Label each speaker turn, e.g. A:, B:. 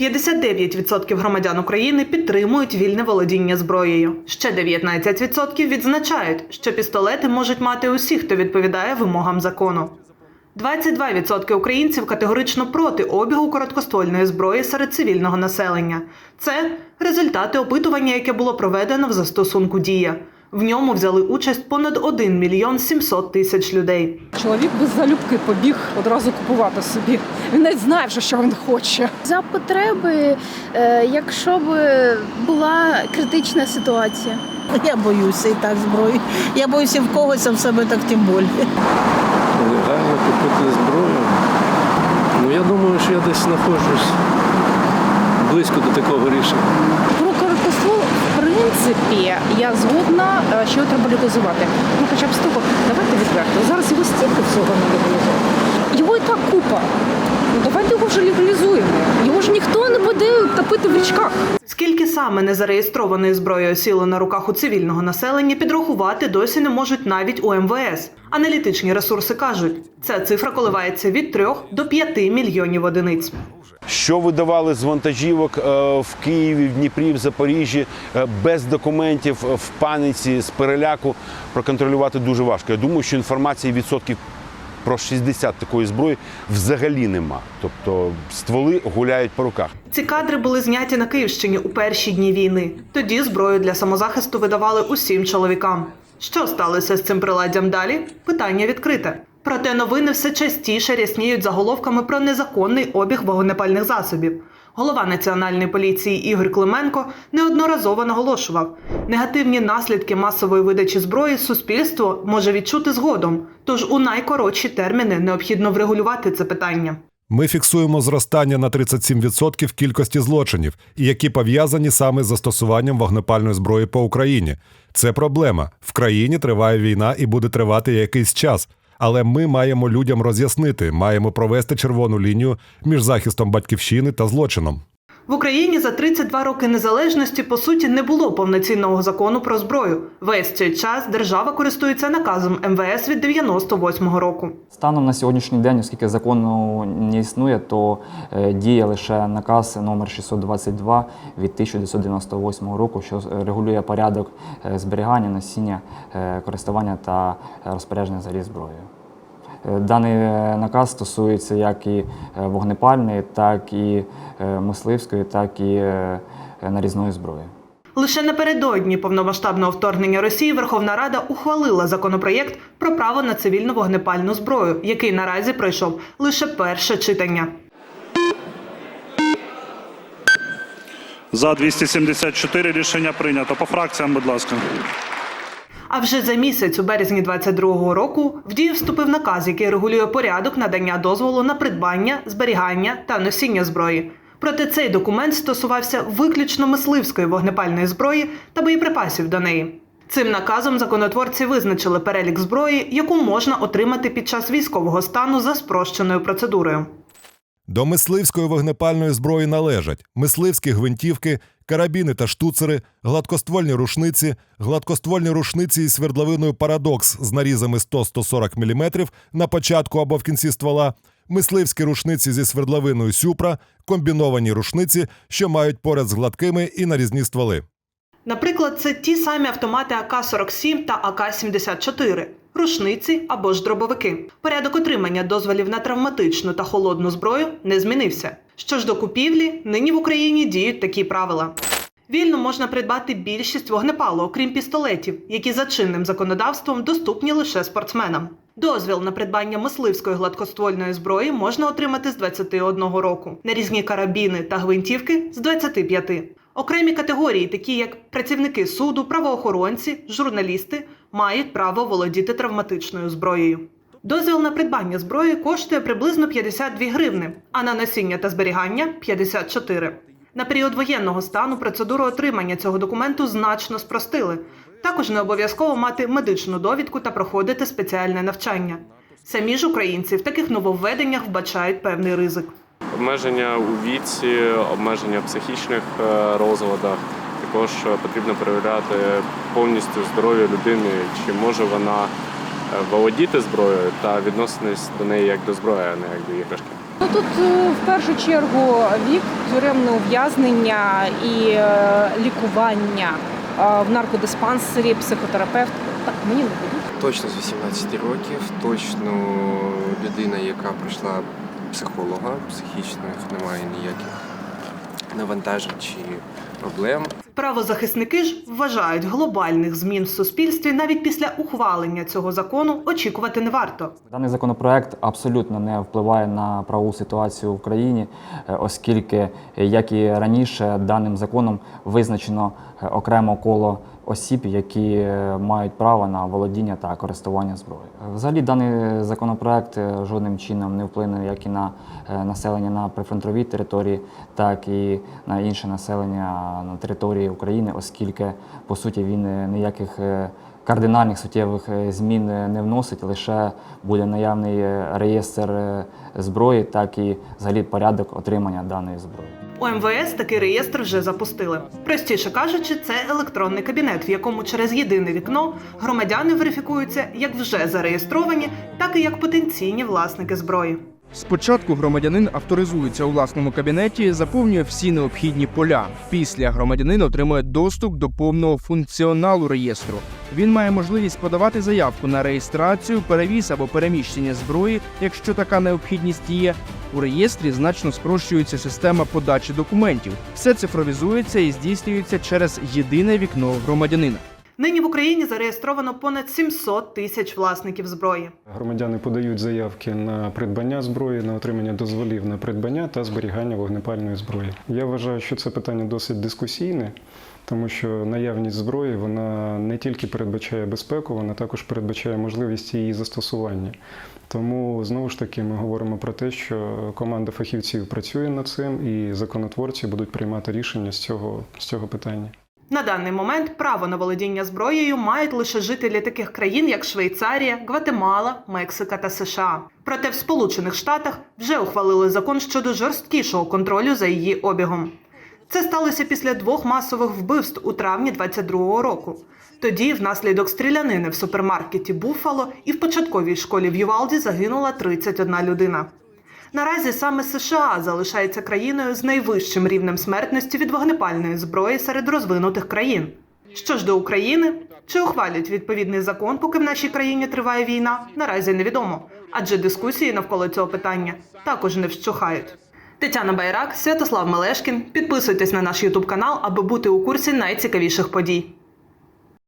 A: 59% громадян України підтримують вільне володіння зброєю. Ще 19% відзначають, що пістолети можуть мати усі, хто відповідає вимогам закону. 22% українців категорично проти обігу короткоствольної зброї серед цивільного населення. Це результати опитування, яке було проведено в застосунку Дія. В ньому взяли участь понад 1 мільйон 700 тисяч людей.
B: Чоловік без залюбки побіг одразу купувати собі. Він навіть знає вже, що він хоче.
C: За потреби, е, якщо б була критична ситуація.
D: Я боюся і так зброї. Я боюся в когось, а в себе так тим більше.
E: Легально купити зброю. Ну я думаю, що я десь знаходжусь близько до такого рішення.
B: Принципі, я згодна, е, що його треба легалізувати. Ну, хоча б того, давайте відверто. Зараз його стільки всього не легалізує. Його і так купа. Ну, давайте його вже легалізуємо. Його ж ніхто не буде топити в річках.
A: Саме незареєстрованої зброї осіло на руках у цивільного населення, підрахувати досі не можуть навіть у МВС. Аналітичні ресурси кажуть, ця цифра коливається від 3 до 5 мільйонів одиниць.
F: Що видавали з вантажівок е, в Києві, в Дніпрі, в Запоріжжі е, без документів, е, в паниці, з переляку проконтролювати дуже важко. Я думаю, що інформації відсотків про 60 такої зброї взагалі нема. Тобто стволи гуляють по руках.
A: Ці кадри були зняті на Київщині у перші дні війни. Тоді зброю для самозахисту видавали усім чоловікам. Що сталося з цим приладдям далі? Питання відкрите. Проте новини все частіше рясніють заголовками про незаконний обіг вогнепальних засобів. Голова національної поліції Ігор Клименко неодноразово наголошував, негативні наслідки масової видачі зброї суспільство може відчути згодом. Тож у найкоротші терміни необхідно врегулювати це питання.
G: Ми фіксуємо зростання на 37% кількості злочинів, які пов'язані саме з застосуванням вогнепальної зброї по Україні. Це проблема. В країні триває війна і буде тривати якийсь час. Але ми маємо людям роз'яснити, маємо провести червону лінію між захистом батьківщини та злочином.
A: В Україні за 32 роки незалежності по суті не було повноцінного закону про зброю. Весь цей час держава користується наказом МВС від 98-го року.
H: Станом на сьогоднішній день, оскільки закону не існує, то е, діє лише наказ номер 622 від 1998 року, що регулює порядок е, зберігання, носіння, е, користування та розпорядження взагалі зброєю. Е, Даний е, наказ стосується як і е, вогнепальної, так і мисливської, так і нарізної зброї.
A: Лише напередодні повномасштабного вторгнення Росії Верховна Рада ухвалила законопроєкт про право на цивільну вогнепальну зброю, який наразі пройшов лише перше читання.
I: За 274 рішення прийнято. По фракціям, будь ласка.
A: А вже за місяць, у березні 22-го року, в дію вступив наказ, який регулює порядок надання дозволу на придбання, зберігання та носіння зброї. Проте цей документ стосувався виключно мисливської вогнепальної зброї та боєприпасів до неї. Цим наказом законотворці визначили перелік зброї, яку можна отримати під час військового стану за спрощеною процедурою.
G: До мисливської вогнепальної зброї належать мисливські гвинтівки, карабіни та штуцери, гладкоствольні рушниці, гладкоствольні рушниці із свердловиною парадокс з нарізами 100-140 мм на початку або в кінці ствола, мисливські рушниці зі свердловиною сюпра, комбіновані рушниці, що мають поряд з гладкими і нарізні стволи.
A: Наприклад, це ті самі автомати АК-47 та АК-74, рушниці або ж дробовики. Порядок отримання дозволів на травматичну та холодну зброю не змінився. Що ж до купівлі, нині в Україні діють такі правила. Вільно можна придбати більшість вогнепалу, окрім пістолетів, які за чинним законодавством доступні лише спортсменам. Дозвіл на придбання мисливської гладкоствольної зброї можна отримати з 21 року, на різні карабіни та гвинтівки з 25. Окремі категорії, такі як працівники суду, правоохоронці, журналісти, мають право володіти травматичною зброєю. Дозвіл на придбання зброї коштує приблизно 52 гривни, а на носіння та зберігання 54. На період воєнного стану процедуру отримання цього документу значно спростили. Також не обов'язково мати медичну довідку та проходити спеціальне навчання. Самі ж українці в таких нововведеннях вбачають певний ризик.
E: Обмеження у віці, обмеження в психічних е, розладах. Також е, потрібно перевіряти повністю здоров'я людини, чи може вона е, володіти зброєю та відноситись до неї як до зброї, а не як до іграшки.
B: Ну тут е, в першу чергу вік, тюремне ув'язнення і лікування в наркодиспансері, психотерапевт. Так мені не дають.
J: Точно з 18 років, точно людина, яка пройшла психолога, психічних немає ніяких навантажень чи проблем.
A: Правозахисники ж вважають, глобальних змін в суспільстві навіть після ухвалення цього закону очікувати не варто.
H: Даний законопроект абсолютно не впливає на правову ситуацію в країні, е, оскільки, як і раніше, даним законом визначено е, окремо коло осіб, які е, мають право на володіння та користування зброєю. Взагалі, даний законопроект е, жодним чином не вплине як і на е, населення на прифронтовій території, так і на інше населення на території України, оскільки по суті він ніяких кардинальних суттєвих змін не вносить, лише буде наявний реєстр зброї, так і взагалі порядок отримання даної зброї.
A: У МВС такий реєстр вже запустили. Простіше кажучи, це електронний кабінет, в якому через єдине вікно громадяни верифікуються як вже зареєстровані, так і як потенційні власники зброї.
K: Спочатку громадянин авторизується у власному кабінеті, заповнює всі необхідні поля. Після громадянин отримує доступ до повного функціоналу реєстру. Він має можливість подавати заявку на реєстрацію, перевіз або переміщення зброї, якщо така необхідність є. У реєстрі значно спрощується система подачі документів. Все цифровізується і здійснюється через єдине вікно громадянина.
A: Нині в Україні зареєстровано понад 700 тисяч власників зброї.
L: Громадяни подають заявки на придбання зброї, на отримання дозволів на придбання та зберігання вогнепальної зброї. Я вважаю, що це питання досить дискусійне, тому що наявність зброї вона не тільки передбачає безпеку, вона також передбачає можливість її застосування. Тому знову ж таки ми говоримо про те, що команда фахівців працює над цим, і законотворці будуть приймати рішення з цього, з цього питання.
A: На даний момент право на володіння зброєю мають лише жителі таких країн, як Швейцарія, Гватемала, Мексика та США. Проте в Сполучених Штатах вже ухвалили закон щодо жорсткішого контролю за її обігом. Це сталося після двох масових вбивств у травні 22-го року. Тоді, внаслідок стрілянини в супермаркеті Буффало і в початковій школі в Ювалді загинула 31 людина. Наразі саме США залишається країною з найвищим рівнем смертності від вогнепальної зброї серед розвинутих країн. Що ж до України, чи ухвалять відповідний закон, поки в нашій країні триває війна, наразі невідомо, адже дискусії навколо цього питання також не вщухають. Тетяна Байрак, Святослав Мелешкін. Підписуйтесь на наш Ютуб канал, аби бути у курсі найцікавіших подій.